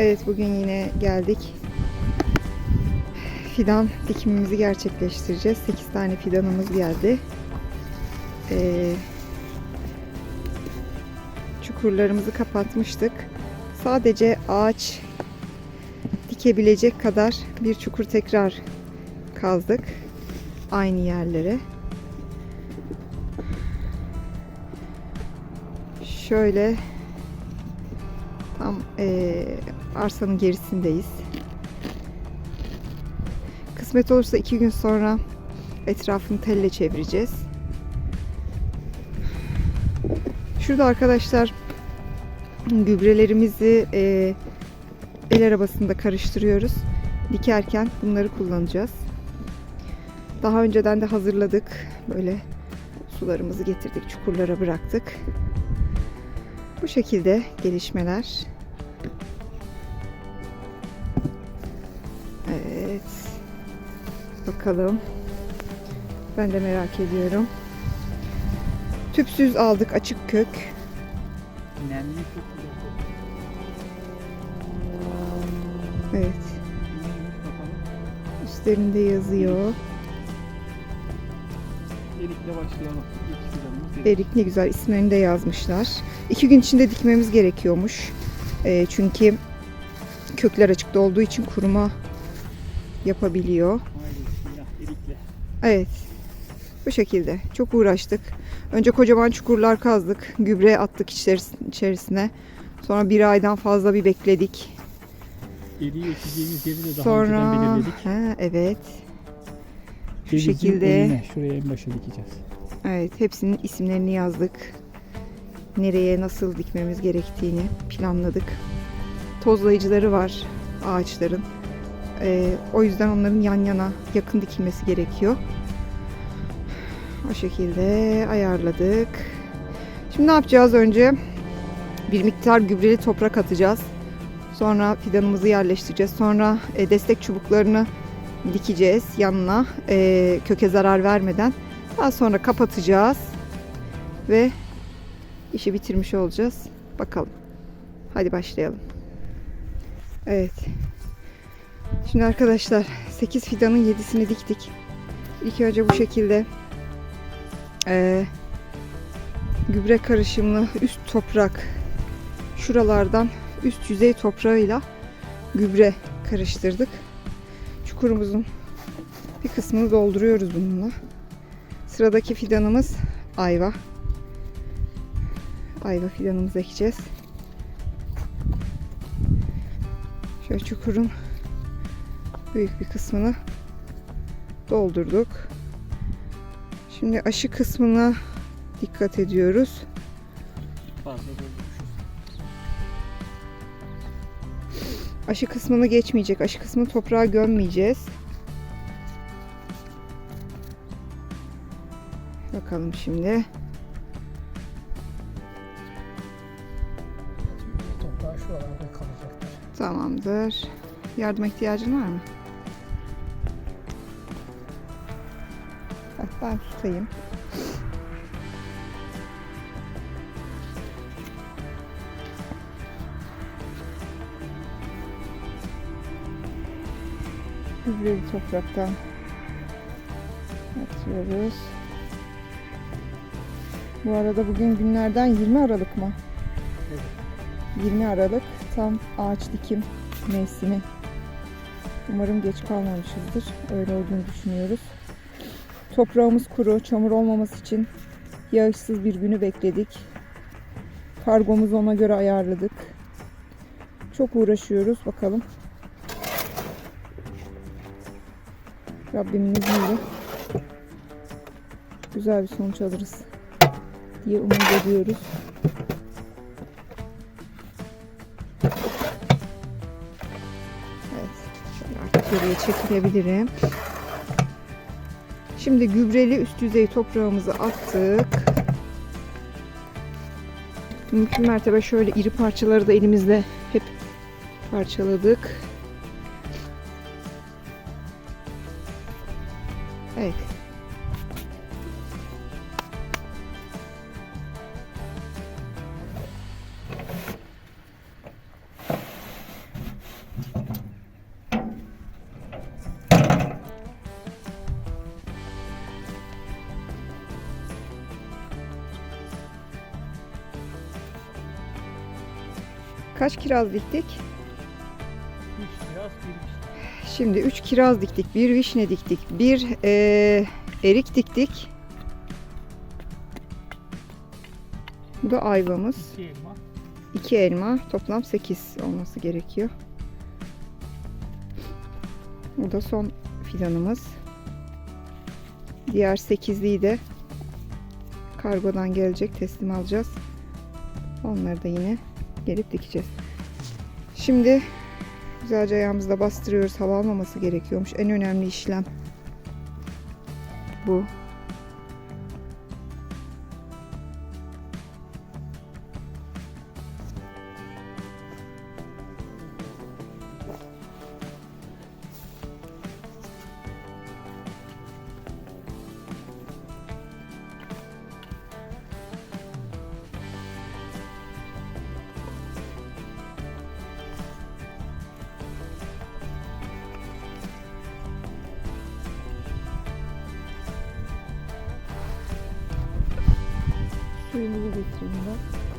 Evet bugün yine geldik. Fidan dikimimizi gerçekleştireceğiz. 8 tane fidanımız geldi. Ee, çukurlarımızı kapatmıştık. Sadece ağaç dikebilecek kadar bir çukur tekrar kazdık. Aynı yerlere. Şöyle tam eee, arsanın gerisindeyiz. Kısmet olursa iki gün sonra etrafını telle çevireceğiz. Şurada arkadaşlar gübrelerimizi eee, el arabasında karıştırıyoruz. Dikerken bunları kullanacağız. Daha önceden de hazırladık. Böyle sularımızı getirdik, çukurlara bıraktık. Bu şekilde gelişmeler. Evet. Bakalım. Ben de merak ediyorum. Tüpsüz aldık açık kök. Nemli. Evet. Üstlerinde yazıyor. Erik'le başlayalım. Erik. Ne güzel isimlerini de yazmışlar. İki gün içinde dikmemiz gerekiyormuş. Ee, çünkü kökler açıkta olduğu için kuruma yapabiliyor. Evet. Bu şekilde. Çok uğraştık. Önce kocaman çukurlar kazdık. Gübre attık içeris- içerisine. Sonra bir aydan fazla bir bekledik. Eriği ekeceğimiz yeri de daha Sonra önceden belirledik. ha, evet. Şu Cevizin şekilde önüne, şuraya en başa dikeceğiz. evet hepsinin isimlerini yazdık. Nereye nasıl dikmemiz gerektiğini planladık. Tozlayıcıları var ağaçların. Ee, o yüzden onların yan yana yakın dikilmesi gerekiyor. O şekilde ayarladık. Şimdi ne yapacağız önce? Bir miktar gübreli toprak atacağız. Sonra fidanımızı yerleştireceğiz. Sonra e, destek çubuklarını dikeceğiz yanına e, köke zarar vermeden. Daha sonra kapatacağız ve işi bitirmiş olacağız. Bakalım. Hadi başlayalım. Evet. Şimdi arkadaşlar 8 fidanın 7'sini diktik. İlk önce bu şekilde e, gübre karışımlı üst toprak şuralardan üst yüzey toprağıyla gübre karıştırdık. Çukurumuzun bir kısmını dolduruyoruz bununla. Sıradaki fidanımız ayva. Ayva fidanımızı ekeceğiz. Şöyle çukurun büyük bir kısmını doldurduk. Şimdi aşı kısmına dikkat ediyoruz. Aşı kısmını geçmeyecek. Aşı kısmını toprağa gömmeyeceğiz. Bakalım şimdi. Tamamdır. Yardıma ihtiyacın var mı? Ben tutayım. Gübreli topraktan atıyoruz. Bu arada bugün günlerden 20 Aralık mı? 20 Aralık tam ağaç dikim mevsimi. Umarım geç kalmamışızdır. Öyle olduğunu düşünüyoruz. Toprağımız kuru, çamur olmaması için yağışsız bir günü bekledik. Kargomuzu ona göre ayarladık. Çok uğraşıyoruz. Bakalım. Rabbimin izniyle güzel bir sonuç alırız diye umut ediyoruz. Evet. Şöyle artık geriye çekilebilirim. Şimdi gübreli üst yüzey toprağımızı attık. Mümkün mertebe şöyle iri parçaları da elimizle hep parçaladık. Evet. Kaç kiraz diktik? Üç biraz bir vişne. Şimdi 3 kiraz diktik, bir vişne diktik, bir eee, erik diktik. Bu da ayvamız. İki elma. 2 elma, toplam 8 olması gerekiyor. Bu da son fidanımız. Diğer 8'liği de kargodan gelecek, teslim alacağız. Onları da yine gelip dikeceğiz. Şimdi güzelce ayağımızla bastırıyoruz. Hava almaması gerekiyormuş. En önemli işlem bu. Suyumuzu getireyim ben.